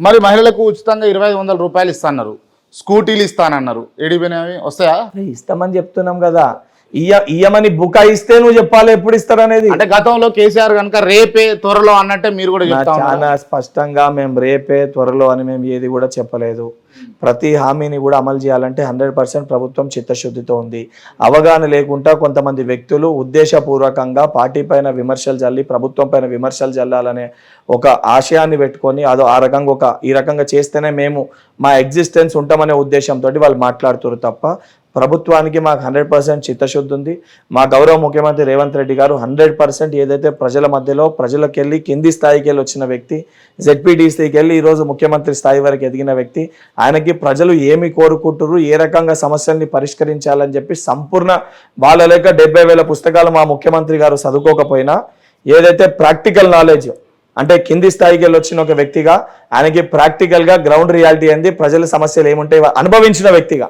మరి మహిళలకు ఉచితంగా ఇరవై ఐదు వందల రూపాయలు ఇస్తాన్నారు స్కూటీలు ఇస్తానన్నారు. ఏడిపోయినవి వస్తాయా? ఇస్తామని చెప్తున్నాం కదా. ఇయ్య ఇయ్యమని బుకాయిస్తే నువ్వు చెప్పాలి ఎప్పుడు ఇస్తారనేది అంటే గతంలో కేసీఆర్ కనుక రేపే త్వరలో అన్నట్టే మీరు కూడా చాలా స్పష్టంగా మేము రేపే త్వరలో అని మేము ఏది కూడా చెప్పలేదు. ప్రతి హామీని కూడా అమలు చేయాలంటే హండ్రెడ్ పర్సెంట్ ప్రభుత్వం చిత్తశుద్ధితో ఉంది. అవగాహన లేకుండా కొంతమంది వ్యక్తులు ఉద్దేశపూర్వకంగా పార్టీ పైన విమర్శలు జల్లి ప్రభుత్వం పైన విమర్శలు జల్లాలనే ఒక ఆశయాన్ని పెట్టుకొని అదో ఆ రకంగా ఒక ఈ రకంగా చేస్తేనే మేము మా ఎగ్జిస్టెన్స్ ఉంటామనే ఉద్దేశంతో వాళ్ళు మాట్లాడుతారు తప్ప ప్రభుత్వానికి మాకు హండ్రెడ్ పర్సెంట్ చిత్తశుద్ధి ఉంది. మా గౌరవ ముఖ్యమంత్రి రేవంత్ రెడ్డి గారు హండ్రెడ్ పర్సెంట్ ఏదైతే ప్రజల మధ్యలో ప్రజలకు వెళ్ళి కింది స్థాయికి వెళ్ళి వచ్చిన వ్యక్తి జెడ్పీటీసీకి వెళ్ళి ఈరోజు ముఖ్యమంత్రి స్థాయి వరకు ఎదిగిన వ్యక్తి ఆయనకి ప్రజలు ఏమి కోరుకుంటున్నారు ఏ రకంగా సమస్యల్ని పరిష్కరించాలని చెప్పి సంపూర్ణ వాళ్ళ లేక డెబ్బై వేల పుస్తకాలు మా ముఖ్యమంత్రి గారు చదువుకోకపోయినా ఏదైతే ప్రాక్టికల్ నాలెడ్జ్ అంటే కింది స్థాయికి వెళ్ళి వచ్చిన ఒక వ్యక్తిగా ఆయనకి ప్రాక్టికల్గా గ్రౌండ్ రియాలిటీ ఏంది ప్రజల సమస్యలు ఏముంటాయి అనుభవించిన వ్యక్తిగా.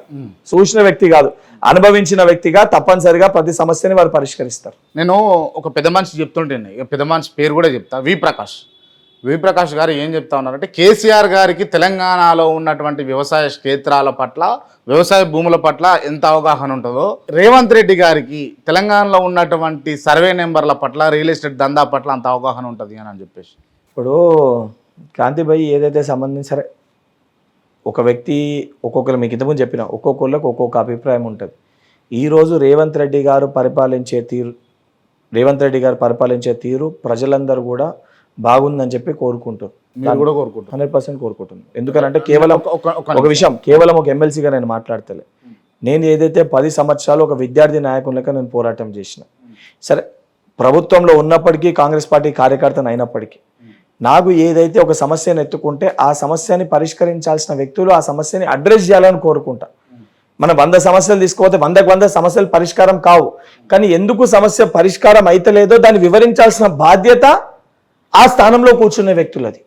చూసిన వ్యక్తి కాదు అనుభవించిన వ్యక్తిగా తప్పనిసరిగా ప్రతి సమస్యని వారు పరిష్కరిస్తారు. నేను ఒక పెద్ద మనిషి చెప్తుంటేనే ఇక పెద్ద మనిషి పేరు కూడా చెప్తా వి ప్రకాష్. విప్రకాష్ గారు ఏం చెప్తా ఉన్నారంటే కేసీఆర్ గారికి తెలంగాణలో ఉన్నటువంటి వ్యవసాయ క్షేత్రాల పట్ల వ్యవసాయ భూముల పట్ల ఎంత అవగాహన ఉంటుందో రేవంత్ రెడ్డి గారికి తెలంగాణలో ఉన్నటువంటి సర్వే నెంబర్ల పట్ల రియల్ ఎస్టేట్ దందా పట్ల అంత అవగాహన ఉంటుంది అని అని చెప్పేసి. ఇప్పుడు కాంతిబాయి ఏదైతే సంబంధించి ఒక వ్యక్తి ఒక్కొక్కరు మీకు ఇంతకుముందు చెప్పిన ఒక్కొక్కళ్ళకి ఒక్కొక్క అభిప్రాయం ఉంటుంది. ఈరోజు రేవంత్ రెడ్డి గారు పరిపాలించే తీరు రేవంత్ రెడ్డి గారు పరిపాలించే తీరు ప్రజలందరూ కూడా బాగుందని చెప్పి కోరుకుంటారు. మీరు కూడా హండ్రెడ్ పర్సెంట్ కోరుకుంటున్నాను ఎందుకంటే కేవలం ఒక- ఒక- ఒక ఒక విషయం కేవలం ఒక ఎమ్మెల్సీగా నేను మాట్లాడతలే. నేను ఏదైతే పది సంవత్సరాలు ఒక విద్యార్థి నాయకునిగా నేను పోరాటం చేసిన. సరే ప్రభుత్వంలో ఉన్నప్పటికీ కాంగ్రెస్ పార్టీ కార్యకర్తను అయినప్పటికీ నాకు ఏదైతే ఒక సమస్యను ఎత్తుకుంటే ఆ సమస్యని పరిష్కరించాల్సిన వ్యక్తులు ఆ సమస్యని అడ్రస్ చేయాలని కోరుకుంటా. మనం వంద సమస్యలు తీసుకోతే వందకు వంద సమస్యలు పరిష్కారం కావు. కానీ ఎందుకు సమస్య పరిష్కారం అయితలేదో దాన్ని వివరించాల్సిన బాధ్యత ఆ స్థానంలో కూర్చునే వ్యక్తులది.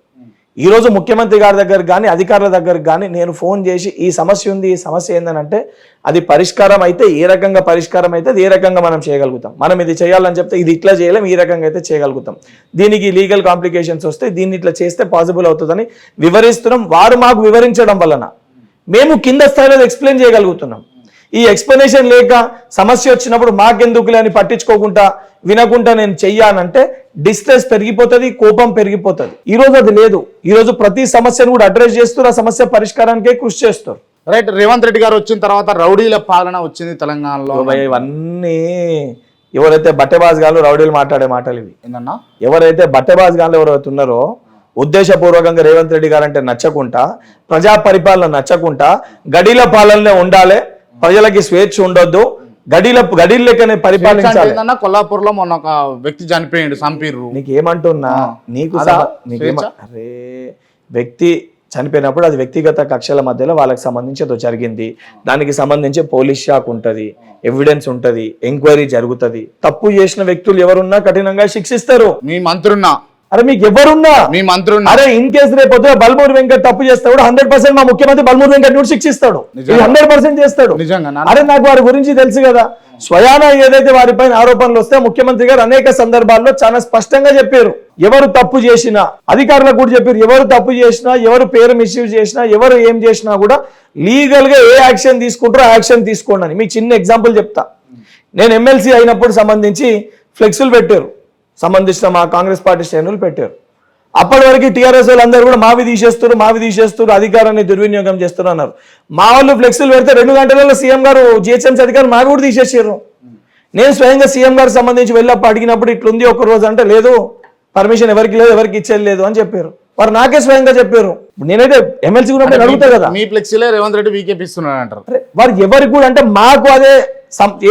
ఈరోజు ముఖ్యమంత్రి గారి దగ్గర కానీ అధికారుల దగ్గర కానీ నేను ఫోన్ చేసి ఈ సమస్య ఉంది ఈ సమస్య ఏందనంటే అది పరిష్కారం అయితే ఏ రకంగా పరిష్కారం అయితే అది ఏ రకంగా మనం చేయగలుగుతాం. మనం ఇది చేయాలని చెప్తే ఇది ఇట్లా చేయలేం ఈ రకంగా అయితే చేయగలుగుతాం. దీనికి లీగల్ కాంప్లికేషన్స్ వస్తే దీన్ని ఇట్లా చేస్తే పాసిబుల్ అవుతుందని వివరిస్తున్నాం. వారు మాకు వివరించడం వలన మేము కింద స్థాయిలో ఎక్స్ప్లెయిన్ చేయగలుగుతున్నాం. ఈ ఎక్స్ప్లెనేషన్ లేక సమస్య వచ్చినప్పుడు మాకెందుకులే అని పట్టించుకోకుండా వినకుండా నేను చెయ్యానంటే డిస్ట్రెస్ పెరిగిపోతుంది కోపం పెరిగిపోతుంది. ఈ రోజు అది లేదు. ఈ రోజు ప్రతి సమస్యను కూడా అడ్రస్ చేస్తూ ఆ సమస్య పరిష్కారానికే కృషి చేస్తారు రైట్ రేవంత్ రెడ్డి గారు వచ్చిన తర్వాత రౌడీల పాలన వచ్చింది తెలంగాణలో. ఇవన్నీ ఎవరైతే బట్టెబాజ్ గాలు రౌడీలు మాట్లాడే మాటలు ఇవి. ఏందన్నా? ఎవరైతే బట్టెబాజ్ గాలు ఎవరైతే ఉన్నారో ఉద్దేశపూర్వకంగా రేవంత్ రెడ్డి గారు అంటే నచ్చకుండా ప్రజా పరిపాలన నచ్చకుండా గడిల పాలననే ఉండాలి ప్రజలకి స్వేచ్ఛ ఉండొద్దు. గడిల గడిల లెక్కనే పరిపాలించాలి. ఏందన్నా కొల్లాపూర్లో మొన్న ఒక వ్యక్తి చనిపోయిండు సంపీర్రు. నీకు ఏమంటున్నా నీకు అదా? అరే వ్యక్తి చనిపోయినప్పుడు అది వ్యక్తిగత కక్షల మధ్యలో వాళ్ళకి సంబంధించి ఏదో జరిగింది. దానికి సంబంధించి పోలీస్ షాక్ ఉంటది ఎవిడెన్స్ ఉంటది ఎంక్వైరీ జరుగుతది. తప్పు చేసిన వ్యక్తులు ఎవరున్నా కఠినంగా శిక్షిస్తారు. మీ మంత్రున్నా. అరే మీకు ఎవరున్నా? మీ మంత్రున్నా. అరే ఇన్ కేసు రేపు పొద్దున బల్మూరి వెంకట్ తప్పు చేస్తాడు హండ్రెడ్ పర్సెంట్ మా ముఖ్యమంత్రి బల్మూరి వెంకట్ కూడా శిక్షిస్తాడు? హండ్రెడ్ పర్సెంట్ చేస్తాడు. అరే నాకు వారి గురించి తెలుసు కదా. స్వయాన ఏదైతే వారిపైన ఆరోపణలు వస్తే ముఖ్యమంత్రి గారు అనేక సందర్భాల్లో చాలా స్పష్టంగా చెప్పారు. ఎవరు తప్పు చేసినా అధికారులకు కూడా చెప్పారు ఎవరు తప్పు చేసినా ఎవరు పేరు మిస్యూజ్ చేసినా ఎవరు ఏం చేసినా కూడా లీగల్గా ఏ యాక్షన్ తీసుకుంటారో ఆ యాక్షన్ తీసుకోండి అని. మీకు చిన్న ఎగ్జాంపుల్ చెప్తా. నేను ఎమ్మెల్సీ అయినప్పుడు సంబంధించి ఫ్లెక్సులు పెట్టారు. సంబంధించిన మా కాంగ్రెస్ పార్టీ శ్రేణులు పెట్టారు. అప్పటి వరకు టీఆర్ఎస్ వాళ్ళందరూ కూడా మావి తీసేస్తారు మావి తీసేస్తారు అధికారాన్ని దుర్వినియోగం చేస్తారు అన్నారు. మా వాళ్ళు ఫ్లెక్సీలు పెడితే రెండు గంటలలో సీఎం గారు జిహెచ్ఎంసీ అధికారులు మావి కూడా తీసేసారు నేను స్వయంగా సీఎం గారికి సంబంధించి వెళ్ళప్ప అడిగినప్పుడు ఇట్లుంది ఒక రోజు అంటే లేదు పర్మిషన్ ఎవరికి లేదు ఎవరికి ఇచ్చేది లేదు అని చెప్పారు. వారు నాకే స్వయంగా చెప్పారు. నేనైతే ఎమ్మెల్సీ కూడా నేను అడుగుతా కదా. మీ ఫ్లెక్సీలే రేవంత్ రెడ్డి వీకేపిస్తున్నాడు అంటారు. వారు ఎవరికి కూడా అంటే మాకు అదే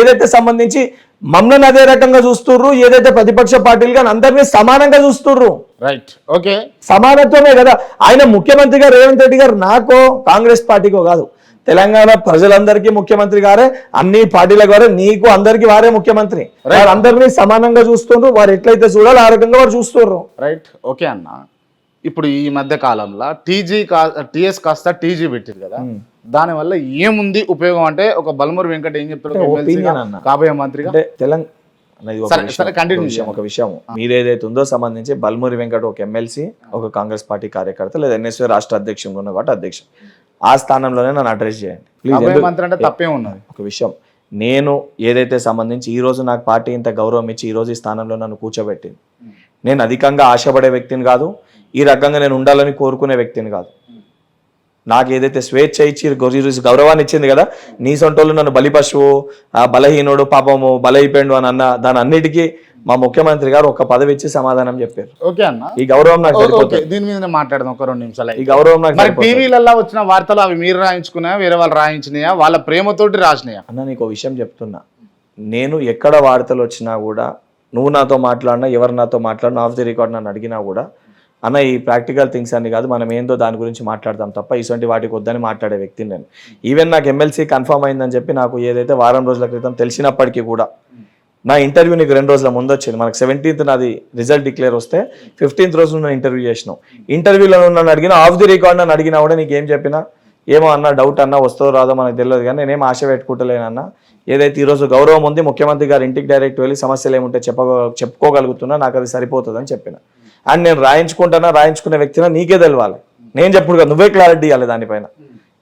ఏదైతే సంబంధించి మమ్మల్ని అదే రకంగా చూస్తుర్రు? ఏదైతే ప్రతిపక్ష పార్టీలు కానీ అందరినీ సమానంగా చూస్తుర్రు. రైట్ ఓకే సమానత్వమే కదా. ఆయన ముఖ్యమంత్రిగా రేవంత్ రెడ్డి గారు నాకో కాంగ్రెస్ పార్టీకో కాదు. తెలంగాణ ప్రజలందరికీ ముఖ్యమంత్రి గారే అన్ని పార్టీల గారే నీకు అందరికి వారే ముఖ్యమంత్రి. వారు అందరినీ సమానంగా చూస్తుండ్రు వారు ఎట్లయితే చూడాలో ఆ రకంగా వారు చూస్తుర్రు. రైట్ ఓకే అన్న. ఇప్పుడు ఈ మధ్య కాలంలో టీజీ కా టీఎస్ కాస్త టీజీ పెట్టారు కదా. దానివల్ల ఏముంది ఉపయోగం అంటే ఒక బల్మూరి వెంకట ఏం చెప్తాడు. కాబోయే మంత్రిగా. తెలంగాణ ఒక విషయం, మీరు ఏదైతే ఉందో సంబంధించి బల్మూరి వెంకట ఒక ఎమ్మెల్సీ ఒక కాంగ్రెస్ పార్టీ కార్యకర్త లేదా ఎన్ఎస్వీ రాష్ట్ర అధ్యక్షుడు ఉన్న కాబట్టి అధ్యక్షుడు. ఆ స్థానంలోనే నన్ను అడ్రస్ చేయండి. ప్లీజ్ మంత్రి అంటే తప్పే ఉన్నది. ఒక విషయం. నేను ఏదైతే సంబంధించి ఈ రోజు నాకు పార్టీ ఇంత గౌరవం ఇచ్చి ఈ రోజు ఈ స్థానంలో నన్ను కూర్చోబెట్టింది. నేను అధికంగా ఆశపడే వ్యక్తిని కాదు ఈ రకంగా నేను ఉండాలని కోరుకునే వ్యక్తిని కాదు. నాకు ఏదైతే స్వేచ్ఛ ఇచ్చి గౌ- ఈ రోజు గౌరవాన్ని ఇచ్చింది కదా నీ సొంటోళ్ళు నన్ను బలి పశువు ఆ బలహీనుడు పాపము బలైపోయిండు అని అన్న దాని అన్నిటికీ మా ముఖ్యమంత్రి గారు ఒక పదవి ఇచ్చి సమాధానం చెప్పారు. ఓకే అన్న. ఈ గౌరవం నాకు దీని మీద మాట్లాడదాం ఒక రెండు నిమిషాలు ఈ గౌరవం నాకు. టీవీలలో వచ్చిన వార్తలు అవి మీరు రాయించుకున్నాయా వేరే వాళ్ళు రాయించినాయా వాళ్ళ ప్రేమతోటి రాసినాయా? అన్న నీకు విషయం చెప్తున్నా. నేను ఎక్కడ వార్తలు వచ్చినా కూడా నువ్వు నాతో మాట్లాడినా ఎవరు నాతో మాట్లాడినా ఆఫ్ ది రికార్డ్ నన్ను అడిగినా కూడా అన్న ఈ ప్రాక్టికల్ థింగ్స్ అన్ని కాదు మనం ఏందో దాని గురించి మాట్లాడదాం తప్ప ఇటువంటి వాటికి వద్దని మాట్లాడే వ్యక్తిని నేను. ఈవెన్ నాకు ఎమ్మెల్సీ కన్ఫర్మ్ అయిందని చెప్పి నాకు ఏదైతే వారం రోజుల క్రితం తెలిసినప్పటికీ కూడా నా ఇంటర్వ్యూ నీకు రెండు రోజుల ముందు వచ్చింది. మనకు సెవెంటీన్త్ నాది రిజల్ట్ డిక్లేర్ వస్తే ఫిఫ్టీన్త్ రోజు నేను ఇంటర్వ్యూ చేసినావు. ఇంటర్వ్యూలో నన్ను అడిగిన ఆఫ్ ది రికార్డ్ నన్ను అడిగినా కూడా నీకు ఏం చెప్పినా? ఏమో అన్న డౌట్ అన్న వస్తుందో రాదో మనకు తెలియదు కానీ నేనేం ఆశ పెట్టుకుంటలేనన్న ఏదైతే ఈరోజు గౌరవం ఉంది ముఖ్యమంత్రి గారు ఇంటికి డైరెక్ట్ వెళ్ళి సమస్యలు ఏముంటే చెప్ప చెప్పుకోగలుగుతున్నా నాకు అది సరిపోతుందని చెప్పిన. అండ్ నేను రాయించుకుంటానా రాయించుకునే వ్యక్తినా నీకే తెలవాలి. నేను చెప్పుడు కదా నువ్వే క్లారిటీ ఇవ్వాలి దానిపైన.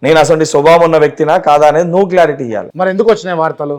నేను అసలు స్వభావం ఉన్న వ్యక్తినా కాదా అనేది నువ్వు క్లారిటీ ఇవ్వాలి మరి ఎందుకు వచ్చినాయి వార్తలు?